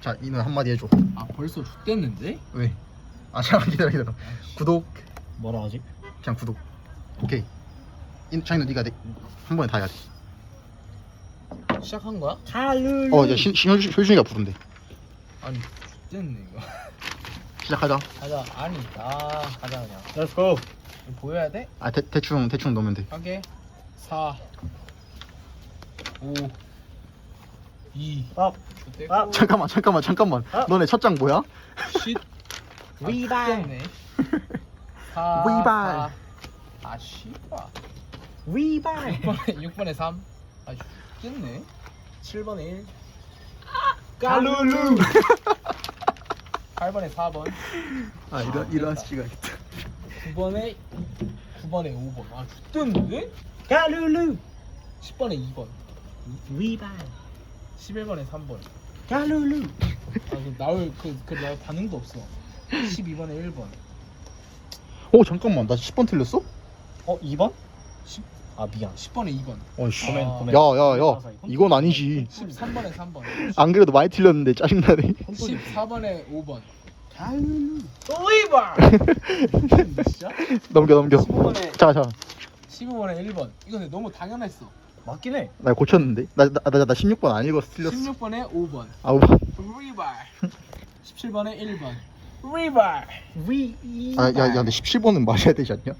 자 이노 한마디 해줘. 아 벌써 죽됐는데? 왜? 아 잠깐 기다려 기다려. 구독. 뭐라 하지? 그냥 구독. 오케이. 인 차이노 니가 내, 한 번에 다 해야 시작한 거야? 칼룰. 돼어 이제 신- 신- 효준- 효준이가 부른대. 아니 죽됐네 이거. 시작하자. 가자. 아니 아 가자 그냥. Let's go. 이거 보여야 돼? 아 대, 대충 대충 넣으면 돼. 하게. 4 5 2 아, 죽됐고 아. 잠깐만 잠깐만 잠깐만 아. 너네 첫 장 뭐야? 10 위발. 죽됐네 4 위발. 아 씨발 위발. 6번에 6번에 3아 죽됐네 7번에 1 칼룰루. 8번에 4번 아 이런 이런 시간이겠다 9번에 9번에 5번 아 죽됐는데? 칼룰루. 10번에 2번 위발. 11번에 3번 칼룰루. 아, 그 나올 그, 그 나올 반응도 없어. 12번에 1번. 오 잠깐만 나 10번 틀렸어? 어, 2번? 10, 아, 미안. 10번에 2번. 어이씨 고멘, 고멘. 야야야 이건 아니지 13번에 3번. 안 그래도 많이 틀렸는데 짜증나네 14번에 5번. 칼룰루. 오이발! 진짜? 넘겨 넘겨 15번에 자자 15번에 1번. 이거 근데 너무 당연했어. 맞긴 해. 나 고쳤는데 나 나 나 16번 안 읽어서 틀렸어 16번에 5번. 아 우 리발. 17번에 1번. 리발. 위. 아 야 야 근데 17번은 맞아야 되지 않냐?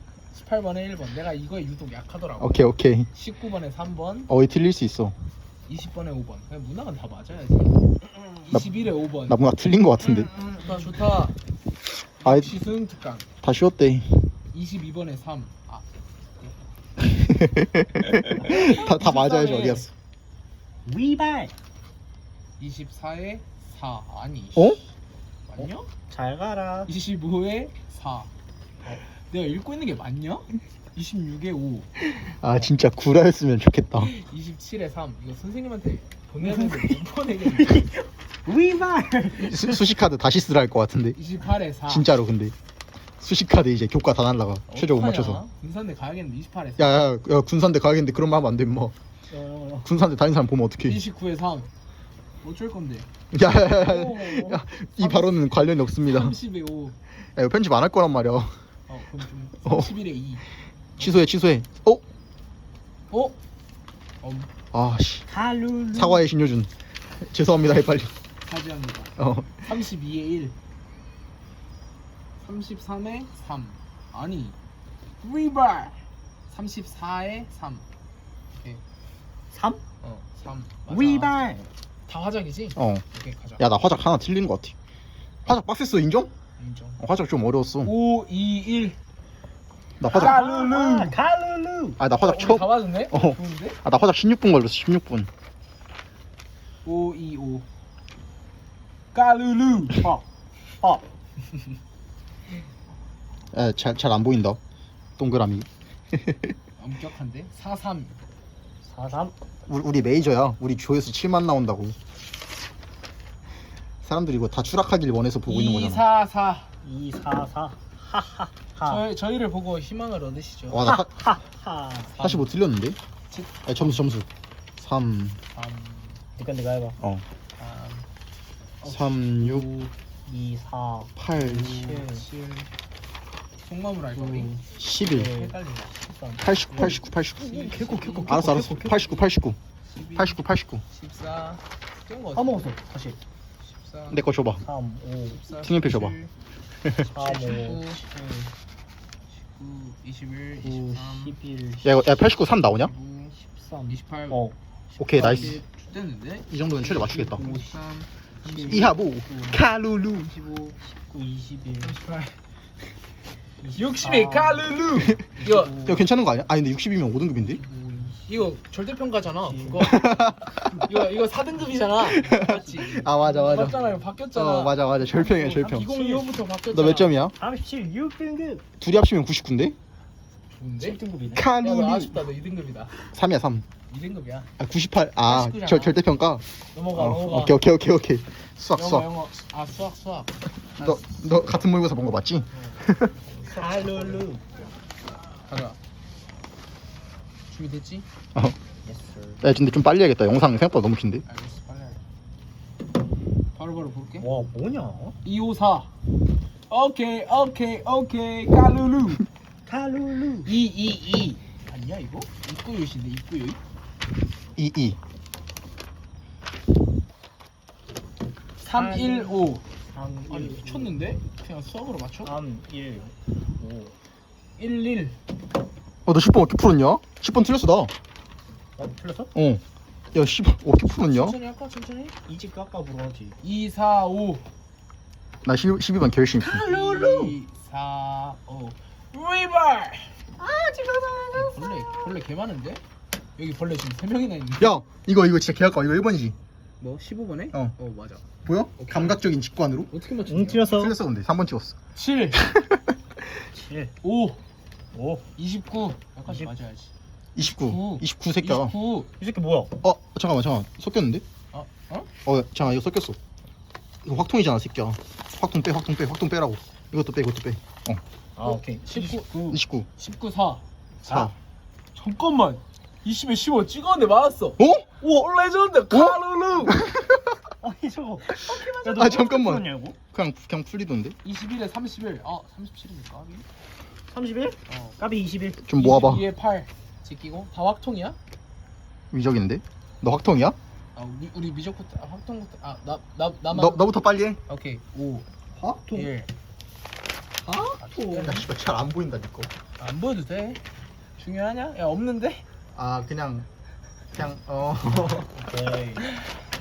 18번에 1번. 내가 이거에 유독 약하더라고. 오케이 오케이 19번에 3번. 어이 틀릴 수 있어 20번에 5번. 그냥 문학은 다 맞아야지. 나- 21에 5번. 나 뭔가 틀린 거 같은데 좋다 좋다. 아이 시승 특강. 다 쉬웠대 22번에 3. 아, 다, 다 맞아야지 어디 갔어 위발. 24에 4. 아니. 어? 씨. 맞냐? 잘 가라. 25에 4. 어, 내가 읽고 있는 게 맞냐? 26에 5. 아 진짜 구라였으면 좋겠다 27에 3. 이거 선생님한테 보내야 되는데 못 보내겠네. 위발. 수, 수식카드 다시 쓰라 할 것 같은데 28에 4. 진짜로 근데 수식카드 이제 교과 다 날라가 최저 못 맞춰서 군산대 가야겠는데 28에 4. 야야 야, 군산대 가야겠는데 그런 말 하면 안돼 뭐 어, 군산대 다니는 사람 보면 어떡해 29에 3. 어쩔 건데? 야야야야 오, 이 발언은 관련이 없습니다 30에 5. 야 이거 편집 안 할 거란 말이야 어, 그럼 좀 어. 31에 2. 취소해 취소해 어? 어? 음, 아씨. 사과해 신효준 죄송합니다 해 빨리 차지합니다. 어 32에 1 33에 3 아니 리발 34에 3 3. 어, 3 위발. 다 화작이지? 어. 오케이 가자 야 나 화작 하나 틀린 것 같아 화작 빡셌어 인정? 인정 어, 화작 좀 어려웠어 5, 2, 1 나 화작. 칼룰루. 아나 화작 어, 처음 우리 다 맞았네? 어. 좋은데? 아 나 화작 16분 걸렸어 16분 5, 2, 5 까르르 어. 어. 잘잘 안 보인다. 동그라미. 엄격한데? 4, 3 43. 우리, 우리 메이저야. 우리 조회수 7만 나온다고. 사람들이 이거 다 추락하길 원해서 보고 있는 2, 거잖아. 4, 4 244. 하하하. 저희, 저희를 보고 희망을 얻으시죠. 와나 하하. 45 틀렸는데? 칠. 아 점수 점수. 3 3, 이건 내가 해봐. 어. 3 3 6 2 4 8 7 7 속마물 알거리 11 헷갈린다 89 89 89 개코 개코. 알았어 알았어. 89 89 89 89 14 적은 거다 먹었어. 다시. 14내거 줘봐. 3 5 14 팀의표 줘봐. 3 5 19 21 9 23 11야 이거 야 89 3 나오냐? 19 13 28 어. 오케이 나이스. 됐는데? 이 정도면 최저 맞추겠다. 53 이하부 카루루 25 19 21 38 60에 까르르 이거 야 괜찮은 거 아니야? 아니 근데 60이면 5등급인데? 이거 절대평가잖아 그거 이거 이거 4등급이잖아 맞지? 아 맞아 맞아 맞잖아 이거 바뀌었잖아 어 맞아 맞아 절평이야 절평 2025부터 바뀌었잖아 너 몇 점이야? 37 6등급 둘이 합치면 99인데? 좋은데? 7등급이네 야, 너 카루루 아쉽다. 너 2등급이다. 3이야 3 2등급이야. 아 98. 아 89 잖아. 저 절대평가. 넘어가, 어, 넘어가. 오케이 오케이 오케이 오케이. 수학 영어, 수학. 영어. 아, 수학, 수학. 너 너 같은 모의고사 본 거 맞지? 칼룰루 가자. 준비됐지? 어. 예스 야 근데 좀 빨리 해야겠다. 영상 생각보다 너무 긴데. 알겠어, 빨리 해. 바로 바로바로 볼게 와 뭐냐 254 오케이 오케이 오케이 까루루 카룰루 222 아니야 이거? 입구요시인데 입구요 2 2 315 3 아니 미쳤는데? 그냥 수학으로 맞춰? 3 1 5 11 어너 10번 어떻게 풀었냐? 10번 틀렸어 나 어? 틀렸어? 어. 야 10번 어떻게 풀었냐? 천천히 할까 천천히? 이집 깎아 물어야지 245 나 12, 12번 결심 245 리버 아 지금 벌레 벌레 개 많은데? 여기 벌레 지금 3명이나 있는데. 야 이거 이거 진짜 개할까? 이거 1번이지? 뭐? 15번에? 어. 어 맞아. 보여? 감각적인 직관으로? 어떻게 맞췄냐? 응 틀렸어. 틀렸어 근데. 3번 찍었어. 7 7 5 5 29 여기까지 이십- 맞아야지. 29 29 새끼야. 29 이 새끼 뭐야? 어 잠깐만 잠깐만. 섞였는데? 어? 어? 어 잠깐 이거 섞였어. 이거 확통이잖아 새끼야. 확통 빼 확통 빼 확통 빼라고. 이것도 빼 이것도 빼. 아 오케이. 19 29 19 4 4 잠깐만 20에 15 찍었는데 맞았어. 어? 오 레전드. 카루루 아니 저거 아, 잠깐만. 풀었냐고? 그냥 그냥 풀리던데? 21에 31 아 37이니까 31? 어. 까비 21 좀 모아봐. 22에 8 제끼고. 다 확통이야? 위적인데? 너 확통이야? 아 우리, 우리 미적부터 아, 확통부터 아 나 나 나만. 너 너부터 빨리 해. 오케이. 5 확통. 1야 씨발 잘 안 보인다 니꺼. 안 보여도 돼. 중요하냐? 야 없는데? 아 그냥 그냥 어. 오케이.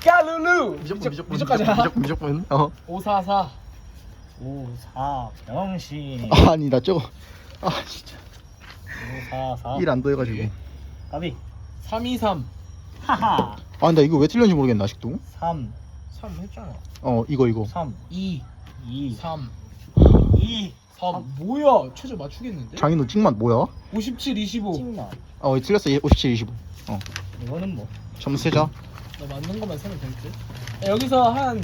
까루루! 미적분 미적분 미적분 미적분 어. 544 5 4 병신. 아니 나 저거. 아 진짜. 5 4 4 일 안 더해가지고. 까비. 323 하하. 아 근데 이거 왜 틀렸는지 모르겠네 아직도. 3 3 했잖아. 어 이거 이거. 3 2 2 3 2 3 뭐야? 최저 맞추겠는데? 장인 너 찍맛 뭐야? 57 25 찍나 어 틀렸어. 57 25 이거는 뭐. 점수 세자 너 맞는 것만 세면 될 듯? 야, 여기서 한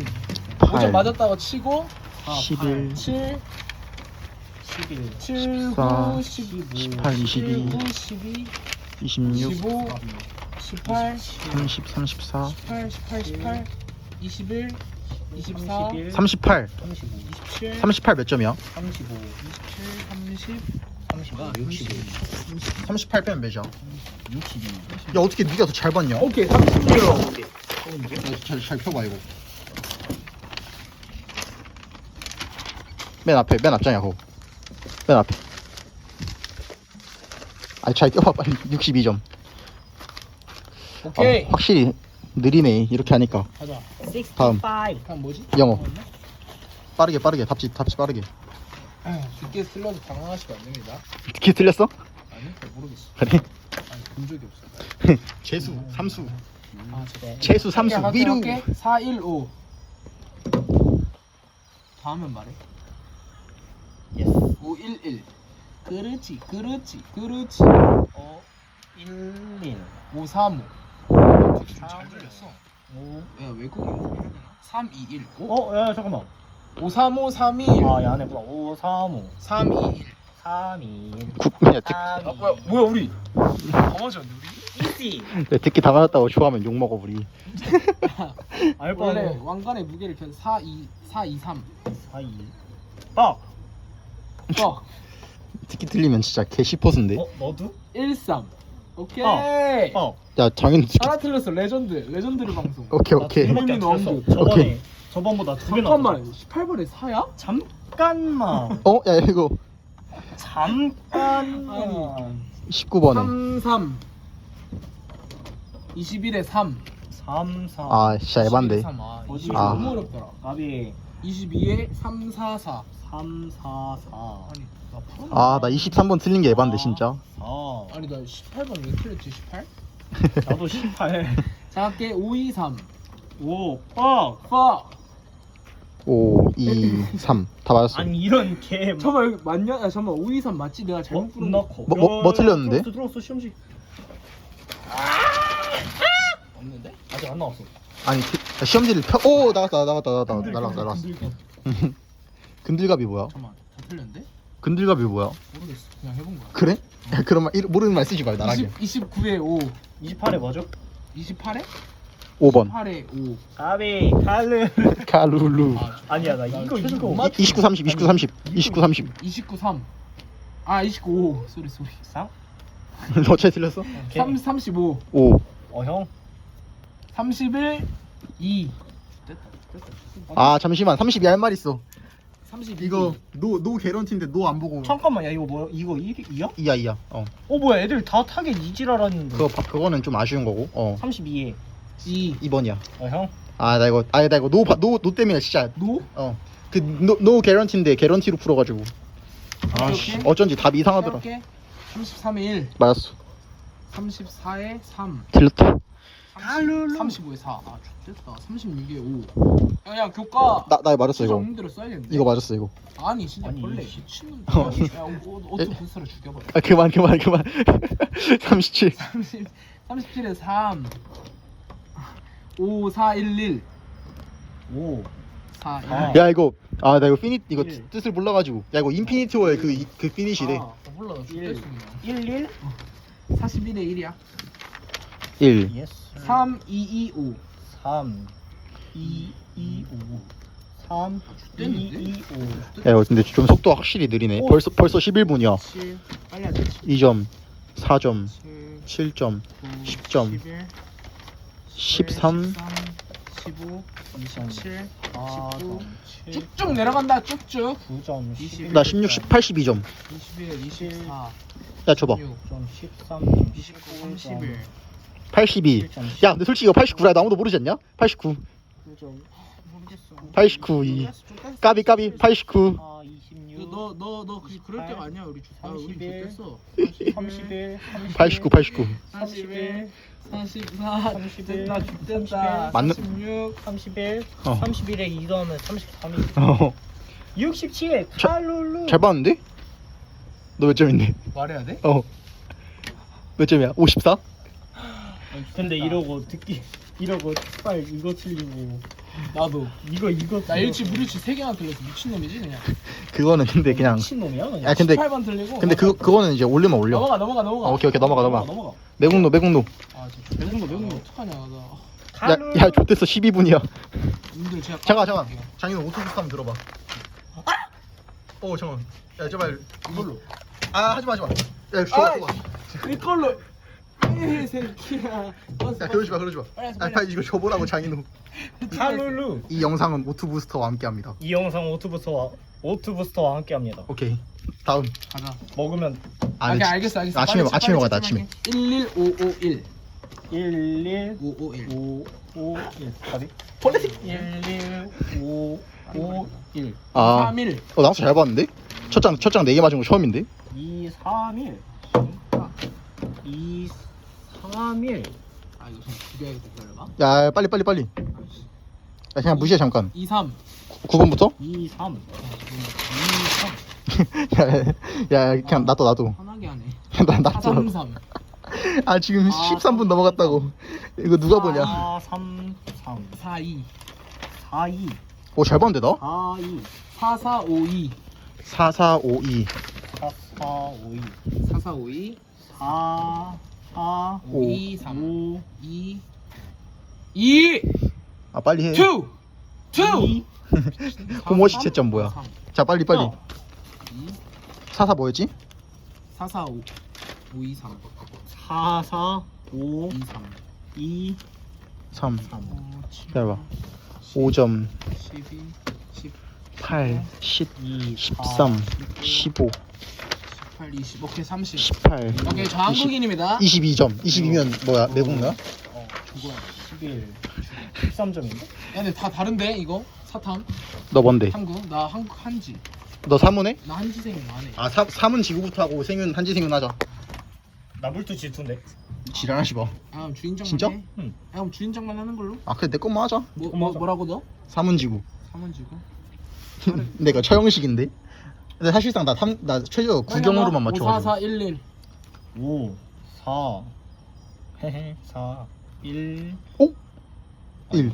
5점 8 맞았다고 치고 11 7 11 7 14, 9 15 18 22 19 12 26 15 18 30 34 18 18 18 21 24 31 38 35 27 38 몇 점이야? 35 27 30 35 65 38 빼면 몇이야? 62 야 어떻게 네가 더 잘 봤냐? 오케이 36 잘, 잘 펴봐 이거. 맨 앞에 맨 앞장이야 그거 맨 앞에. 아니 잘 껴봐 빨리. 62점. 오케이. 아, 확실히 느리네 이렇게 하니까. 가자. 다음. 65 다음 뭐지? 영어. 빠르게 빠르게. 답지 답지 빠르게 듣기에 틀려서 당황하시면 안 됩니다. 어떻게 틀렸어? 아니 잘 모르겠어. 그래 아니 본 적이 없어. 재수 삼수. 아 진짜 재수 삼수 할게. 415 다음은 말해. 예스 511 그렇지 그렇지 그렇지. 어11 535 되게 좀잘 들렸어. 5야 외국인 321 어? 야 잠깐만 535 321아 야네구나 5 3 5 321 3 2국 야, 듣, 아 뭐야 뭐야 우리. 다 맞았네 우리? 이지 야, 듣기 다 맞았다고 좋아하면 욕 먹어 우리. 알바 원래 왕관의 무게를 켜서 42 423 4 2 딱! 어 듣기 틀리면 진짜 개 시퍼스인데. 어? 너도? 13 오케이. 어. 야 장인 듣기 하나 틀렸어. 레전드 레전드를 방송. 오케이 나 오케이. 안 틀렸어. 저번에 오케이. 저번보다 두 개나 잠깐만 틀렸어. 18번에 4야? 잠깐만. 어? 야 이거. 잠깐만. 19번에. 33 21에 3 3 4아 진짜 에반데. 3, 아, 22 아. 너무 어렵더라. 가비. 22에 3 4 4 3 4 4 아니 나 풀었나? 아 나 23번 틀린 게 에반데 진짜. 4 아니 나 18번 왜 틀렸지 18? 나도 18자 할게 5 2 3 5 빡! fuck 5 2 3 다 맞았어 아니 이런 개 잠깐만 여기 맞냐? 야 잠깐만 5 2 3 맞지? 내가 어? 잘못 부른 거 넣고 뭐- 뭐- 뭐 틀렸는데? 들어왔어 들어왔어 시험지 없는데? 아직 안 나왔어 아니 그- 야, 시험지를 펴.. 오 나갔다 나갔다 나갔다 날라갔어 날라갔어 근들갑. 근들갑이 뭐야? 잠깐만 다 틀렸는데? 근들갑이 뭐야? 모르겠어 그냥 해본 거야 그래? 야 그런 말 모르는 말 쓰지 말 나락에 20, 29에 5 28에 뭐죠? 28에? 5번. 8에 5 까비 칼르 카룰루. 아, 아니야 나 이거 이거 못 맞- 29 30 29 30 29 30 29 3 아, 29 5 쏘리 쏘리. 상? 너 차에 틀렸어? 3 35 5 어형. 31 2 됐다 됐다. 아 잠시만. 32 할 말 있어. 32 이거 노노 개런티인데 노 안 보고. 잠깐만 야 이거 뭐 이거 1, 2야? 이야 이야. 어. 어 뭐야 애들 다 타겟 이지랄하는데. 그거 바- 그거는 좀 아쉬운 거고. 어. 32에 2 2번이야. 어 형? 아 나 이거 아나 이거 노노노 노 때문에 진짜. 노? 어그노노 개런티인데 개런티로 풀어가지고. 아씨. 오케이. 어쩐지 답이 이상하더라. 33에 1 맞았어. 34에 3 틀렸다. 35에 4 아, 좋됐다. 36에 5 야, 야 교과. 나 나 맞았어 이거. 없는 대로 써야겠는데. 이거 맞았어 이거. 아니 진짜 아니, 벌레. 씨. 미친놈. 어. 야 오- 오토 부스터를 죽여버려. 아 그만 그만 그만. 37 30, 37에 3 5 4 1 1 오. 4 1 아. 야 이거 아 나 이거 피니 이거 일. 뜻을 몰라가지고. 야 이거 인피니티 워의 그그 피니시래. 아, 몰라 나 일. 죽겠습니다. 1 1 41에 1이야. 1 예스 3 2 2 5 3 2 2 5 3 2 됐는데? 2 5 야 이거 근데 좀 속도가 확실히 느리네. 오. 벌써 벌써 11분이야. 7 빨리 하자. 2점 4점 7 7점 9 10점. 11 13 15 27 7 4점 7 쭉쭉 내려간다 쭉쭉 9점 20. 나 16 10 82점 21 24 야 줘봐 16점 13점 29 31 82 야 근데 솔직히 이거 89라 아무도 모르지 않냐? 89 모르겠어 89 2 까비 까비 89 아26 너너너 그럴 때가 아니야 우리 주 아, 우리 31. 좋댔어 31 89 89 31 44 31, 됐다 됐다 맞는- 46 31 어. 31에 2 더하면 33이 어, 67 자- 칼룰루 잘 봤는데? 너 몇 점인데? 말해야 돼? 어. 몇 점이야? 54? 근데 이러고 듣기 이러고 빨 이거 틀리고 나도 이거 이거 나 일치 무리치 3개나 틀렸어 미친놈이지 그냥 그거는 근데 그냥 미친놈이야 그냥 야 근데 18번 틀리고 근데 그 그거는 이제 올리면 올려. 넘어가 넘어가 넘어가 아, 오케이 오케이 넘어가 넘어가. 넘어가 매국노 매국노. 아 진짜 배운 거 어떡하냐 나 야야 좋댔어 12분이야. 님들 제가 잠깐 잠깐. 장인은 오토부스 한번 들어봐. 어 잠깐. 야 제발 이걸로 아 하지 마 하지 마. 야 아, 줘봐 줘봐. 이걸로 이 새끼야 야 그러지 마 그러지 마. 빨리 해서 아 빨리 빨리 이거 줘보라고 장인우. 칼룰루 이 영상은 오토부스터와 함께합니다. 이 영상 오토부스터와 오토부스터와 함께합니다 오케이. 다음. 가자 아니면 아, 안 오케이 알겠어 알겠어 아침에 빨리 아침에 먹어야 돼 빨리 아침에. 11551 11 551 5 5 1 가비 벌레 11 5 5 1 아. 31 어 나도 잘 봤는데? 첫장 첫장 4개 맞은 거 처음인데? 2 3 1 2 3 1아 이거 좀 죽여야겠다 기다려봐 야 빨리 빨리 빨리. 야 그냥 무시해 잠깐. 23 9번부터? 2 3 야, 야 그냥 놔둬 놔둬. 편하게 하네 나 놔둬. 433 아 지금 아, 13분 넘어갔다고. 이거 누가 보냐? 4 3 3 42 4 2 오잘 봤는데 나? 4 2 4452 4452 4 4 5 2 4452 4 4 오. 2 3 5 2 2 아 빨리 해. 2 2 호모시 채점 뭐야? 자 빨리 빨리. 어. 44 뭐였지? 445 523 4 4 5 23 2 3 3 기다려봐. 5점 12 10 8 10 2 13 15 18 20 오케이 30 18 오케이 저 한국인입니다 22점 22면 뭐야 매국노야? 어, 죽어야 11 13점인데? 야 근데 다 다른데 이거 사탐 너 뭔데? 한국 나 한국 한지 너 사문해? 나 한지생 안해 아 사, 사문 지구부터 하고 생윤 한지 생윤 하자 나불투 질투인데? 지랄하시 봐. 아 그럼 주인장만 진짜? 해? 응. 야 그럼 주인장만 하는 걸로 아 그래 내 것만 하자. 뭐, 뭐 맞아. 뭐라고 너? 사문 지구. 사문지구 내가 처형식인데. 근데 사실상 나, 탐, 나 최저 구경으로만 맞춰가지고. 54411 5 4 헤헤 4 1 오? 1.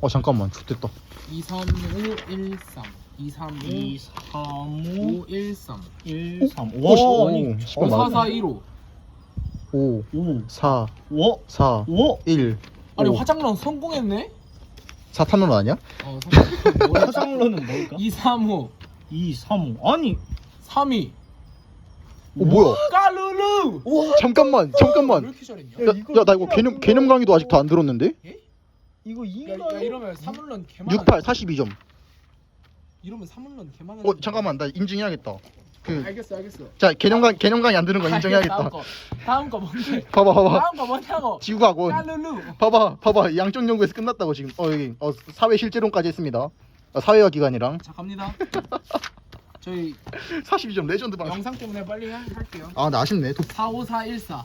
어 잠깐만 좋됐다. 23513 235 2 3 5 513 1 3 오, 씨, 와 오, 아니 씨발, 맞았네. 5415 5 5 4 5 4 5 1 아니 오. 화장랑 성공했네? 사탄론 아니야? 어 성공 뭐야? 화장로는 뭘까? 2, 3, 5 2, 3, 5 아니 3, 2어 뭐야? 까르르 잠깐만 왜 잠깐만. 이렇게 잘했냐? 야 야 나 이거 개념 개념 강의도 아직도 안 들었는데? 이거 야, 2가 야 이러면 사물론 개만 68 42점. 이러면 사물론 개만 어 잠깐만 나 인증해야겠다. 그 알겠어 알겠어 자 개념 강 개념 강의 안 들은 거 인정해야겠다. 거 다음 거 뭔데? 봐봐 봐봐. 다음 거 뭐냐고 지구학원. 까르르 봐봐 봐봐 양적 연구에서 끝났다고 지금. 어 여기 어 사회 실제론까지 했습니다. 어, 사회화 기관이랑? 자 갑니다. 저희 42점 레전드 방. 영상 때문에 빨리 하- 할게요. 아 나 아쉽네. 도... 45414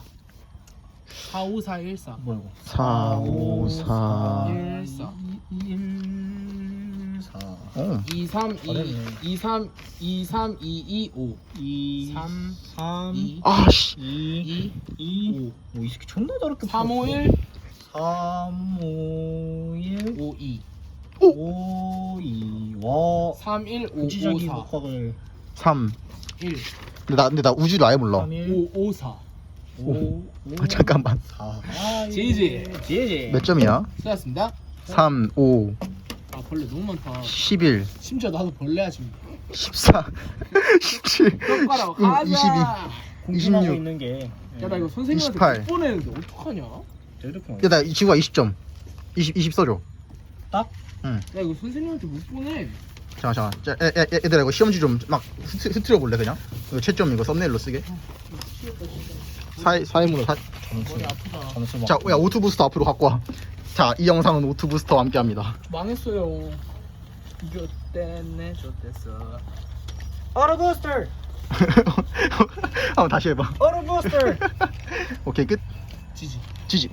45414 뭐야 이거 4 5 4 14 1 4 어. 23 잘했네. 23 23 225 2 3 3 2 아 씨. 2 2 5이 새끼 존나 다르게 351 3 5 1 52 5 2 와 31 구지적인 554 녹화를 3. 1 근데 나 근데 나 우주를 아예 몰라. 3 1 554 5 아, 잠깐만. 4 지지. 지지. 몇 점이야? 수고하셨습니다. 3 5 아 벌레 너무 많다. 11 심지어 나도 벌레야 지금. 14 17 뼈가락 응, 가자. 22. 궁금하고 26. 있는 게. 야 나 이거 선생님한테 28. 못 보내는데 어떡하냐? 야 이렇게 야, 나 이 친구가 20점. 20, 20 써줘. 이거 선생님한테 못 보내 잠깐, 잠깐. 자, 애, 애, 애, 얘들아, 이거 시험지 좀 막 흐트려 볼래, 그냥? 이거 채점 이거 썸네일로 쓰게. 사회, 사회문화. 사... 머리 아프다 점수 막 자, 야, 오투 부스터 앞으로 갖고 와. 자, 이 영상은 오투 부스터와 함께 합니다. 망했어요 좋댔네 좋댔어 어로부스터 한번 다시 해봐. 어로부스터 오케이, 끝. 지지 지지.